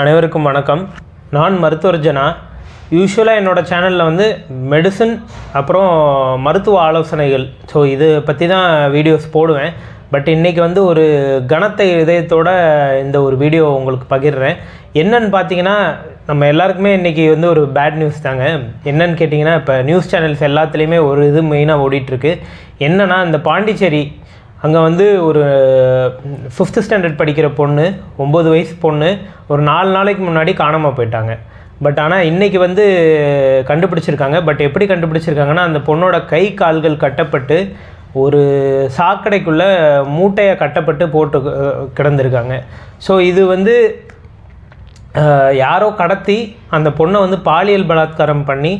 அனைவருக்கும் வணக்கம். நான் மருத்துவர் ஜனா யூஸ்வலாக என்னோட சேனலில் வந்து மெடிசன் அப்புறம் மருத்துவ ஆலோசனைகள். ஸோ இது பற்றி தான் வீடியோஸ் போடுவேன். பட் இன்றைக்கி வந்து ஒரு கனத்தை இதயத்தோட இந்த ஒரு வீடியோ உங்களுக்கு பகிர்றேன். என்னன்னு பார்த்தீங்கன்னா நம்ம எல்லாருக்குமே இன்றைக்கி வந்து ஒரு பேட் நியூஸ் தாங்க. என்னன்னு கேட்டிங்கன்னா இப்போ நியூஸ் சேனல்ஸ் எல்லாத்துலேயுமே ஒரு இது மெயினாக ஓடிட்டுருக்கு என்னென்னா இந்த பாண்டிச்சேரி அங்கே வந்து ஒரு ஃபிஃப்த்து ஸ்டாண்டர்ட் படிக்கிற பொண்ணு ஒம்பது வயசு பொண்ணு ஒரு நாலு நாளைக்கு முன்னாடி காணாமல் போயிட்டாங்க. பட் ஆனால் இன்றைக்கி வந்து கண்டுபிடிச்சிருக்காங்க. பட் எப்படி கண்டுபிடிச்சிருக்காங்கன்னா அந்த பொண்ணோட கை கால்கள் கட்டப்பட்டு ஒரு சாக்கடைக்குள்ளே மூட்டையை கட்டப்பட்டு போட்டு கிடந்திருக்காங்க. ஸோ இது வந்து யாரோ கடத்தி அந்த பொண்ணை வந்து பாலியல் பலாத்காரம் பண்ணி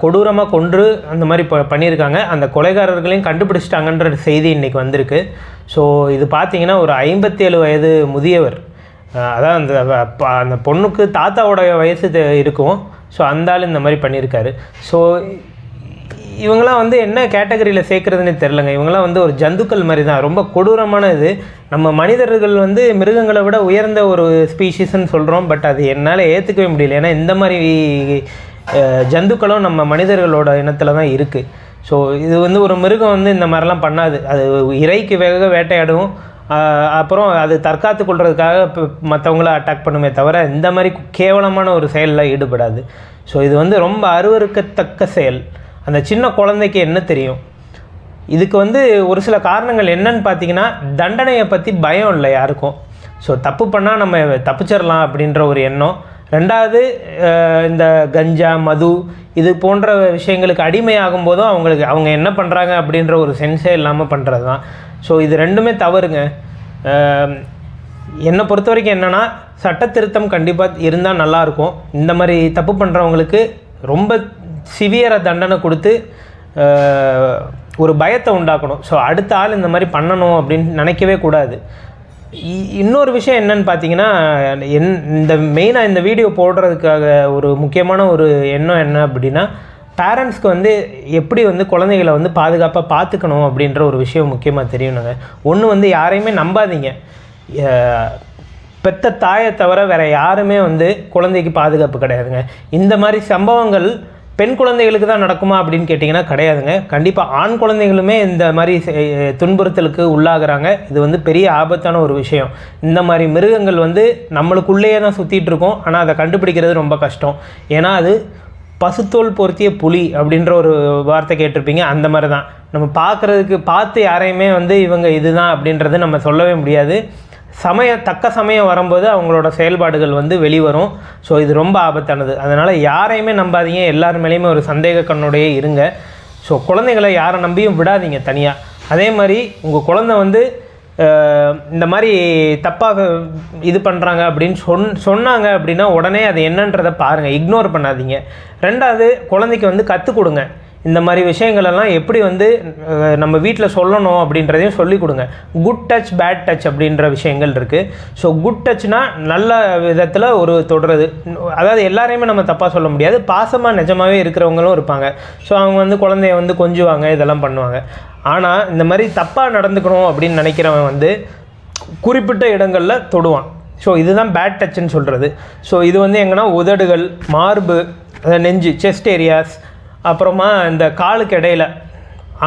கொடூரமாக கொன்று அந்த மாதிரி ப பண்ணியிருக்காங்க. அந்த கொலைகாரர்களையும் கண்டுபிடிச்சிட்டாங்கன்ற செய்தி இன்றைக்கி வந்திருக்கு. ஸோ இது பார்த்தீங்கன்னா ஒரு ஐம்பத்தேழு வயது முதியவர். அதான் அந்த ப- அந்த பொண்ணுக்கு தாத்தாவோட வயசு இருக்கும். ஸோ அந்த ஆள் இந்த மாதிரி பண்ணியிருக்காரு. ஸோ இவங்களாம் வந்து என்ன கேட்டகரியில் சேர்க்குறதுன்னு தெரிலங்க இவங்களாம் வந்து ஒரு ஜந்துக்கள் மாதிரி தான். ரொம்ப கொடூரமான இது. நம்ம மனிதர்கள் வந்து மிருகங்களை விட உயர்ந்த ஒரு ஸ்பீஷீஸ்ன்னு சொல்கிறோம் பட் அது என்னால் ஏற்றுக்கவே முடியல. ஏன்னா இந்த மாதிரி ஜந்துக்களும் நம்ம மனிதர்களோட இனத்தில் தான் இருக்குது ஸோ இது வந்து ஒரு மிருகம் வந்து இந்த மாதிரிலாம் பண்ணாது. அது இறைக்கு வேக வேட்டையாடும். அப்புறம் அது தற்காத்து கொள்றதுக்காக இப்போ மற்றவங்கள அட்டாக் பண்ணுமே தவிர இந்த மாதிரி கேவலமான ஒரு செயலில் ஈடுபடாது. ஸோ இது வந்து ரொம்ப அருவருக்கத்தக்க செயல். அந்த சின்ன குழந்தைக்கு என்ன தெரியும்? இதுக்கு வந்து ஒரு சில காரணங்கள் என்னன்னு பார்த்தீங்கன்னா தண்டனையை பற்றி பயம் இல்லை யாருக்கும். ஸோ தப்பு பண்ணால் நம்ம தப்பிச்சிடலாம் அப்படின்ற ஒரு எண்ணம். ரெண்டாவது இந்த கஞ்சா மது இது போன்ற விஷயங்களுக்கு அடிமையாகும் போதும் அவங்களுக்கு அவங்க என்ன பண்ணுறாங்க அப்படின்ற ஒரு சென்ஸே இல்லாமல் பண்ணுறது தான் ஸோ இது ரெண்டுமே தவறுங்க. என்னை பொறுத்த வரைக்கும் என்னென்னா சட்ட திருத்தம் கண்டிப்பாக இருந்தால் நல்லாயிருக்கும் இந்த மாதிரி தப்பு பண்ணுறவங்களுக்கு ரொம்ப சிவியரை தண்டனை கொடுத்து ஒரு பயத்தை உண்டாக்கணும். ஸோ அடுத்த ஆள் இந்த மாதிரி பண்ணணும் அப்படின்னு நினைக்கவே கூடாது. இன்னொரு விஷயம் என்னன்னு பார்த்தீங்கன்னா என் இந்த மெயினாக இந்த வீடியோ போடுறதுக்காக ஒரு முக்கியமான ஒரு எண்ணம் என்ன அப்படின்னா பேரண்ட்ஸ்க்கு வந்து எப்படி வந்து குழந்தைகளை வந்து பாதுகாப்பாக பார்த்துக்கணும் அப்படின்ற ஒரு விஷயம் முக்கியமாக தெரியணுங்க. ஒன்று வந்து யாரையுமே நம்பாதீங்க. பெற்ற பெத்த தாயை தவிர வேறு யாருமே வந்து குழந்தைக்கு பாதுகாப்பு கிடையாதுங்க. இந்த மாதிரி சம்பவங்கள் பெண் குழந்தைகளுக்கு தான் நடக்குமா அப்படின்னு கேட்டிங்கன்னா கிடையாதுங்க. கண்டிப்பாக ஆண் குழந்தைகளுமே இந்த மாதிரி துன்புறுத்தலுக்கு உள்ளாகிறாங்க. இது வந்து பெரிய ஆபத்தான ஒரு விஷயம். இந்த மாதிரி மிருகங்கள் வந்து நம்மளுக்குள்ளேயே தான் சுற்றிட்டு இருக்கோம். ஆனால் அதை கண்டுபிடிக்கிறது ரொம்ப கஷ்டம். ஏன்னா அது பசுத்தோல் பொருத்திய புலி அப்படின்ற ஒரு வார்த்தை கேட்டிருப்பீங்க. அந்த மாதிரி தான். நம்ம பார்க்குறதுக்கு பார்த்து யாரையுமே வந்து இவங்க இதுதான் அப்படின்றது நம்ம சொல்லவே முடியாது. சமய தக்க சமயம் வரும்போது அவங்களோட செயல்பாடுகள் வந்து வெளிவரும். ஸோ இது ரொம்ப ஆபத்தானது. அதனால் யாரையுமே நம்பாதீங்க. எல்லார் மேலேயுமே ஒரு சந்தேக கண்ணோடையே இருங்க. ஸோ குழந்தைகளை யாரை நம்பியும் விடாதீங்க தனியாக அதே மாதிரி உங்கள் குழந்தை வந்து இந்த மாதிரி தப்பாக இது பண்ணுறாங்க அப்படின்னு சொன் சொன்னாங்க அப்படின்னா உடனே அது என்னன்றதை பாருங்கள் இக்னோர் பண்ணாதீங்க. ரெண்டாவது குழந்தைக்கு வந்து கற்றுக் கொடுங்க. இந்த மாதிரி விஷயங்களெல்லாம் எப்படி வந்து நம்ம வீட்டில் சொல்லணும் அப்படின்றதையும் சொல்லிக் கொடுங்க. குட் டச் பேட் டச் அப்படின்ற விஷயங்கள் இருக்குது ஸோ குட் டச்னால் நல்ல விதத்தில் ஒரு தொடுறது அதாவது எல்லாரையுமே நம்ம தப்பாக சொல்ல முடியாது. பாசமாக நிஜமாகவே இருக்கிறவங்களும் இருப்பாங்க. ஸோ அவங்க வந்து குழந்தைய வந்து கொஞ்சுவாங்க இதெல்லாம் பண்ணுவாங்க. ஆனால் இந்த மாதிரி தப்பாக நடந்துக்கணும் அப்படின்னு நினைக்கிறவன் வந்து குறிப்பிட்ட இடங்களில் தொடுவான். ஸோ இதுதான் பேட் டச்சுன்னு சொல்கிறது ஸோ இது வந்து எங்கன்னா உதடுகள் மார்பு அதாவது நெஞ்சு செஸ்ட் ஏரியாஸ் அப்புறமா இந்த காலுக்கு இடையில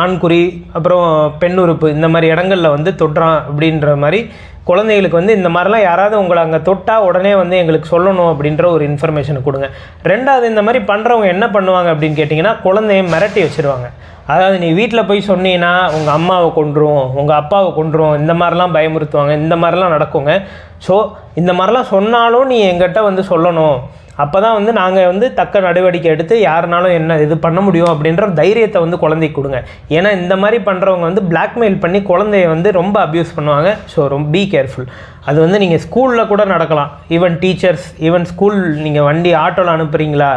ஆண்குறி அப்புறம் பெண் உறுப்பு இந்த மாதிரி இடங்களில் வந்து தொட்டுறான் அப்படின்ற மாதிரி குழந்தைகளுக்கு வந்து இந்த மாதிரிலாம் யாராவது உங்களை அங்கே தொட்டால் உடனே வந்து எங்களுக்கு சொல்லணும் அப்படின்ற ஒரு இன்ஃபர்மேஷனை கொடுங்க. ரெண்டாவது இந்த மாதிரி பண்ணுறவங்க என்ன பண்ணுவாங்க அப்படின்னு கேட்டிங்கன்னா குழந்தைய மிரட்டி வச்சிருவாங்க. அதாவது நீ வீட்டில் போய் சொன்னீங்கன்னா உங்கள் அம்மாவை கொண்டுருவோம் உங்கள் அப்பாவை கொண்டுருவோம் இந்த மாதிரிலாம் பயமுறுத்துவாங்க இந்த மாதிரிலாம் நடக்குங்க. ஸோ இந்த மாதிரிலாம் சொன்னாலும் நீ எங்கிட்ட வந்து சொல்லணும். அப்போ தான் வந்து நாங்கள் வந்து தக்க நடவடிக்கை எடுத்து யாருனாலும் என்ன இது பண்ண முடியும் அப்படின்ற தைரியத்தை வந்து குழந்தைக்கு கொடுங்க. ஏன்னா இந்த மாதிரி பண்ணுறவங்க வந்து பிளாக்மெயில் பண்ணி குழந்தைய வந்து ரொம்ப அப்யூஸ் பண்ணுவாங்க. ஸோ ரொம்ப பி கேர்ஃபுல் அது வந்து நீங்கள் ஸ்கூலில் கூட நடக்கலாம். ஈவன் டீச்சர்ஸ் ஈவன் ஸ்கூல் நீங்கள் வண்டி ஆட்டோவில் அனுப்புகிறீங்களா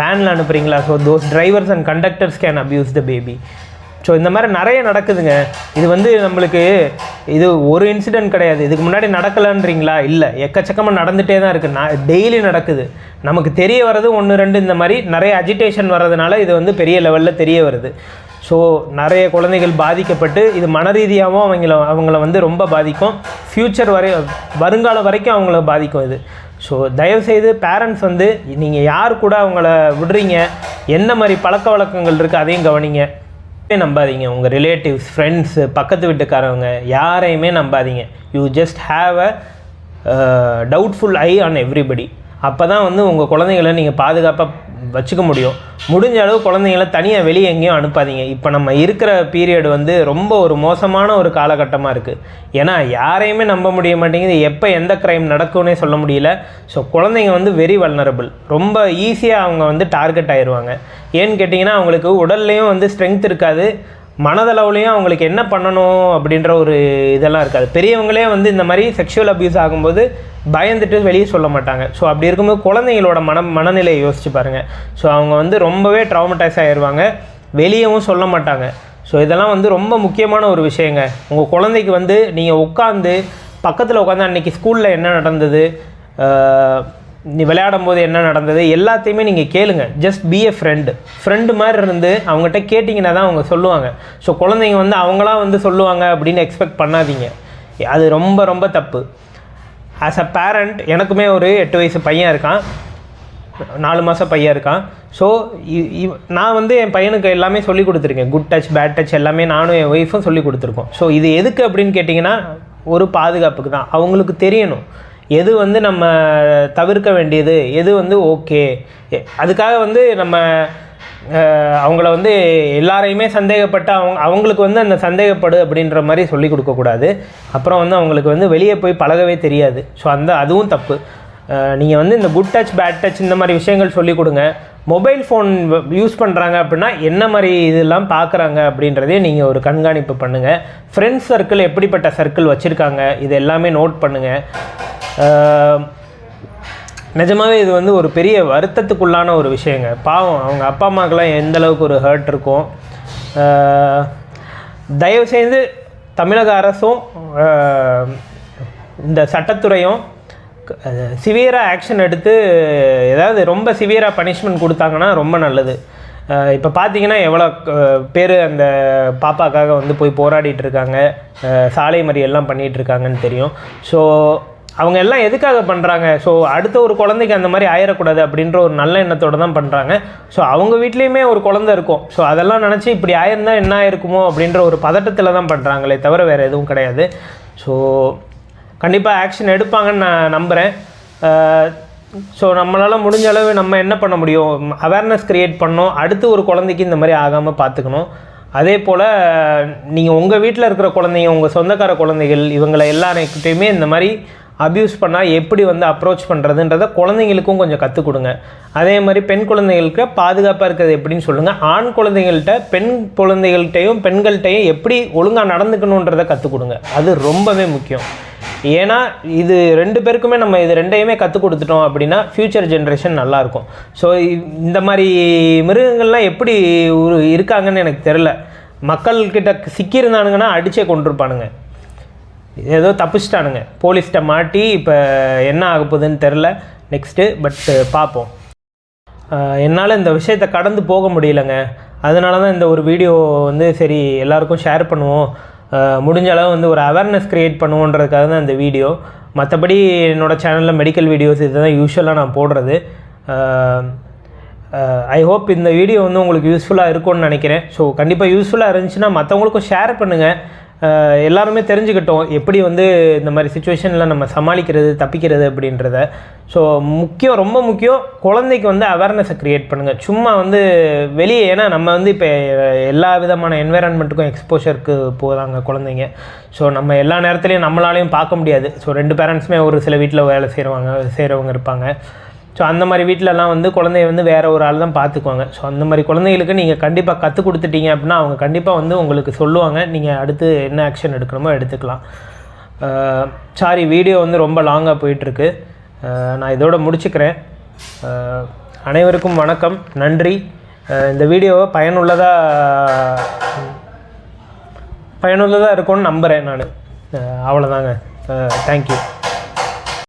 வேனில் அனுப்புகிறீங்களா so those drivers and conductors can abuse the baby so இந்த மாதிரி நிறைய நடக்குதுங்க. இது வந்து நம்மளுக்கு இது ஒரு இன்சிடென்ட் கிடையாது. இதுக்கு முன்னாடி நடக்கலைன்றீங்களா? இல்லை. எக்கச்சக்கமாக நடந்துகிட்டே தான் இருக்குது நான் டெய்லி நடக்குது. நமக்கு தெரிய வர்றது ஒன்று ரெண்டு இந்த மாதிரி நிறைய அஜிடேஷன் வர்றதுனால இது வந்து பெரிய லெவலில் தெரிய வருது. ஸோ நிறைய குழந்தைகள் பாதிக்கப்பட்டு இது மன ரீதியாகவும் அவங்கள அவங்கள வந்து ரொம்ப பாதிக்கும். ஃப்யூச்சர் வரை வருங்காலம் வரைக்கும் அவங்கள பாதிக்கும் இது. ஸோ தயவுசெய்து பேரண்ட்ஸ் வந்து நீங்கள் யார் கூட அவங்கள விடுறீங்க? என்ன மாதிரி பழக்க வழக்கங்கள் இருக்குது அதையும் கவனிங்க. நம்பாதீங்க. உங்கள் ரிலேட்டிவ்ஸ் ஃப்ரெண்ட்ஸு பக்கத்து வீட்டுக்காரவங்க யாரையுமே நம்பாதீங்க. You just have a doubtful eye on everybody அப்போ தான் வந்து உங்கள் குழந்தைகளை நீங்கள் பாதுகாப்பாக வச்சுக்க முடியும். முடிஞ்ச அளவு குழந்தைங்கள தனியாக வெளியே எங்கேயும் அனுப்பாதீங்க. இப்போ நம்ம இருக்கிற பீரியட் வந்து ரொம்ப ஒரு மோசமான ஒரு காலகட்டமாக இருக்குது ஏன்னா யாரையுமே நம்ப முடிய மாட்டேங்குது. எப்போ எந்த க்ரைம் நடக்கும்னே சொல்ல முடியல. ஸோ குழந்தைங்க வந்து வெரி வல்னரபிள் ரொம்ப ஈஸியாக அவங்க வந்து டார்கெட் ஆயிடுவாங்க ஏன்னு கேட்டிங்கன்னா அவங்களுக்கு உடல்லையும் வந்து ஸ்ட்ரென்த் இருக்காது. மனதளவுலையும் அவங்களுக்கு என்ன பண்ணணும் அப்படின்ற ஒரு இதெல்லாம் இருக்காது. பெரியவங்களே வந்து இந்த மாதிரி செக்ஷுவல் அப்யூஸ் ஆகும்போது பயந்துட்டு வெளியே சொல்ல மாட்டாங்க. ஸோ அப்படி இருக்கும்போது குழந்தைங்களோட மன மனநிலையை யோசிச்சு பாருங்கள் ஸோ அவங்க வந்து ரொம்பவே ட்ராமடைஸ் ஆயிடுவாங்க வெளியவும் சொல்ல மாட்டாங்க. ஸோ இதெல்லாம் வந்து ரொம்ப முக்கியமான ஒரு விஷயங்க. உங்கள் குழந்தைக்கு வந்து நீங்கள் உட்காந்து பக்கத்தில் உட்காந்து அன்றைக்கி ஸ்கூலில் என்ன நடந்தது? விளையாடும் போது என்ன நடந்தது எல்லாத்தையுமே நீங்கள் கேளுங்க. Just be a friend friend மாதிரி இருந்து அவங்ககிட்ட கேட்டிங்கன்னா தான் அவங்க சொல்லுவாங்க. ஸோ குழந்தைங்க வந்து அவங்களாம் வந்து சொல்லுவாங்க அப்படின்னு எக்ஸ்பெக்ட் பண்ணாதீங்க. அது ரொம்ப ரொம்ப தப்பு. ஆஸ் அ பேரண்ட் எனக்குமே ஒரு எட்டு வயசு பையன் இருக்கான். நாலு மாதம் பையன் இருக்கான். ஸோ நான் வந்து என் பையனுக்கு எல்லாமே சொல்லி கொடுத்துருக்கேன். குட் டச் பேட் டச் எல்லாமே நானும் என் ஒய்ஃபும் சொல்லி கொடுத்துருக்கோம். ஸோ இது எதுக்கு அப்படின்னு கேட்டிங்கன்னா ஒரு பாதுகாப்புக்கு தான். அவங்களுக்கு தெரியணும். எது வந்து நம்ம தவிர்க்க வேண்டியது? எது வந்து ஓகே? அதுக்காக வந்து நம்ம அவங்கள வந்து எல்லாரையுமே சந்தேகப்பட்டு அவங்க அவங்களுக்கு வந்து அந்த சந்தேகப்படு அப்படின்ற மாதிரி சொல்லி கொடுக்கக்கூடாது. அப்புறம் வந்து அவங்களுக்கு வந்து வெளியே போய் பழகவே தெரியாது. ஸோ அந்த அதுவும் தப்பு. நீங்கள் வந்து இந்த குட் டச் பேட் டச் இந்த மாதிரி விஷயங்கள் சொல்லிக் கொடுங்க. மொபைல் ஃபோன் யூஸ் பண்ணுறாங்க அப்படின்னா என்ன மாதிரி இதெல்லாம் பார்க்குறாங்க அப்படின்றதே நீங்கள் ஒரு கண்காணிப்பு பண்ணுங்கள் ஃப்ரெண்ட்ஸ் சர்க்கிள் எப்படிப்பட்ட சர்க்கிள் வச்சுருக்காங்க இது எல்லாமே நோட் பண்ணுங்கள் நிஜமாகவே இது வந்து ஒரு பெரிய வருத்தத்துக்குள்ளான ஒரு விஷயங்க. பாவம் அவங்க அப்பா அம்மாக்கெல்லாம் எந்த அளவுக்கு ஒரு ஹர்ட் இருக்கும். தயவு செய்து தமிழக அரசும் இந்த சட்டத்துறையும் சிவியராக ஆக்ஷன் எடுத்து ஏதாவது ரொம்ப சிவியராக பனிஷ்மெண்ட் கொடுத்தாங்கன்னா ரொம்ப நல்லது. இப்போ பார்த்தீங்கன்னா எவ்வளோ பேர் அந்த பாப்பாக்காக வந்து போய் போராடிட்டு இருக்காங்க. சாலை மறியெல்லாம் பண்ணிகிட்டு இருக்காங்கன்னு தெரியும். ஸோ அவங்க எல்லாம் எதுக்காக பண்ணுறாங்க ஸோ அடுத்த ஒரு குழந்தைக்கு அந்த மாதிரி ஆயிடக்கூடாது அப்படின்ற ஒரு நல்ல எண்ணத்தோடு தான் பண்ணுறாங்க ஸோ அவங்க வீட்லேயுமே ஒரு குழந்தை இருக்கும். ஸோ அதெல்லாம் நினச்சி இப்படி ஆயிருந்தால் என்ன ஆயிருக்குமோ அப்படின்ற ஒரு பதட்டத்தில் தான் பண்ணுறாங்களே தவிர வேறு எதுவும் கிடையாது. ஸோ கண்டிப்பாக ஆக்ஷன் எடுப்பாங்கன்னு நான் நம்புகிறேன் ஸோ நம்மளால் முடிஞ்ச அளவு நம்ம என்ன பண்ண முடியும்? அவேர்னஸ் க்ரியேட் பண்ணோம். அடுத்து ஒரு குழந்தைக்கு இந்த மாதிரி ஆகாமல் பார்த்துக்கணும் அதே போல் நீங்கள் உங்கள் வீட்டில் இருக்கிற குழந்தைங்க உங்கள் சொந்தக்கார குழந்தைகள் இவங்களை எல்லாருக்கிட்டையுமே இந்த மாதிரி அப்யூஸ் பண்ணால் எப்படி வந்து அப்ரோச் பண்ணுறதுன்றத குழந்தைங்களுக்கும் கொஞ்சம் கற்றுக் கொடுங்க அதே மாதிரி பெண் குழந்தைகளுக்கு பாதுகாப்பாக இருக்கிறது எப்படின்னு சொல்லுங்கள் ஆண் குழந்தைகள்கிட்ட பெண் குழந்தைகள்கிட்டையும் பெண்கள்கிட்டையும் எப்படி ஒழுங்காக நடந்துக்கணுன்றதை கற்றுக் கொடுங்க அது ரொம்பவே முக்கியம். ஏன்னா இது ரெண்டு பேருக்குமே நம்ம இது ரெண்டையுமே கற்றுக் கொடுத்துட்டோம் அப்படின்னா ஃப்யூச்சர் ஜென்ரேஷன் நல்லாயிருக்கும் ஸோ இந்த மாதிரி மிருகங்கள்லாம் எப்படி இருக்காங்கன்னு எனக்கு தெரில மக்கள்கிட்ட சிக்கியிருந்தானுங்கன்னா அடிச்சே கொண்டிருப்பானுங்க ஏதோ தப்பிச்சிட்டானுங்க. போலீஸ்கிட்ட மாட்டி இப்போ என்ன ஆக போகுதுன்னு தெரில நெக்ஸ்ட்டு பட்டு பார்ப்போம் என்னால் இந்த விஷயத்தை கடந்து போக முடியலங்க. அதனால தான் இந்த ஒரு வீடியோ வந்து சரி எல்லாருக்கும் ஷேர் பண்ணுவோம். முடிஞ்ச அளவு வந்து ஒரு அவேர்னஸ் க்ரியேட் பண்ணுவோன்றதுக்காக தான் இந்த வீடியோ மற்றபடி என்னோடய சேனலில் மெடிக்கல் வீடியோஸ் இதுதான் யூஸ்வலாக நான் போடுறது. ஐ ஹோப் இந்த வீடியோ வந்து உங்களுக்கு யூஸ்ஃபுல்லாக இருக்கும்னு நினைக்கிறேன். ஸோ கண்டிப்பாக யூஸ்ஃபுல்லாக இருந்துச்சுன்னா மற்றவங்களுக்கும் ஷேர் பண்ணுங்கள் எல்லாருமே தெரிஞ்சுக்கிட்டோம் எப்படி வந்து இந்த மாதிரி சுச்சுவேஷனில் நம்ம சமாளிக்கிறது தப்பிக்கிறது அப்படின்றத. ஸோ முக்கியம் ரொம்ப முக்கியம் குழந்தைக்கு வந்து அவேர்னஸை க்ரியேட் பண்ணுங்கள் சும்மா வந்து வெளியே ஏன்னா நம்ம வந்து இப்போ எல்லா விதமான என்வைரன்மெண்ட்டுக்கும் எக்ஸ்போஷருக்கு போகிறாங்க குழந்தைங்க. ஸோ நம்ம எல்லா நேரத்துலையும் நம்மளாலையும் பார்க்க முடியாது. ஸோ ரெண்டு பேரண்ட்ஸுமே ஒரு சில வீட்டில் வேலை செய்கிறவங்க செய்கிறவங்க இருப்பாங்க. ஸோ அந்த மாதிரி வீட்டிலலாம் வந்து குழந்தைய வந்து வேறு ஒரு ஆள் தான் பார்த்துக்குவாங்க ஸோ அந்த மாதிரி குழந்தைகளுக்கு நீங்கள் கண்டிப்பாக கற்றுக் கொடுத்துட்டீங்க அப்படின்னா அவங்க கண்டிப்பாக வந்து உங்களுக்கு சொல்லுவாங்க. நீங்கள் அடுத்து என்ன ஆக்ஷன் எடுக்கணுமோ எடுத்துக்கலாம். சாரி வீடியோ வந்து ரொம்ப லாங்காக போயிட்டுருக்கு. நான் இதோட முடிச்சுக்கிறேன். அனைவருக்கும் வணக்கம். நன்றி. இந்த வீடியோவை பயனுள்ளதாக பயனுள்ளதாக இருக்கும்னு நம்புகிறேன் நான். அவ்வளோதாங்க தேங்க்யூ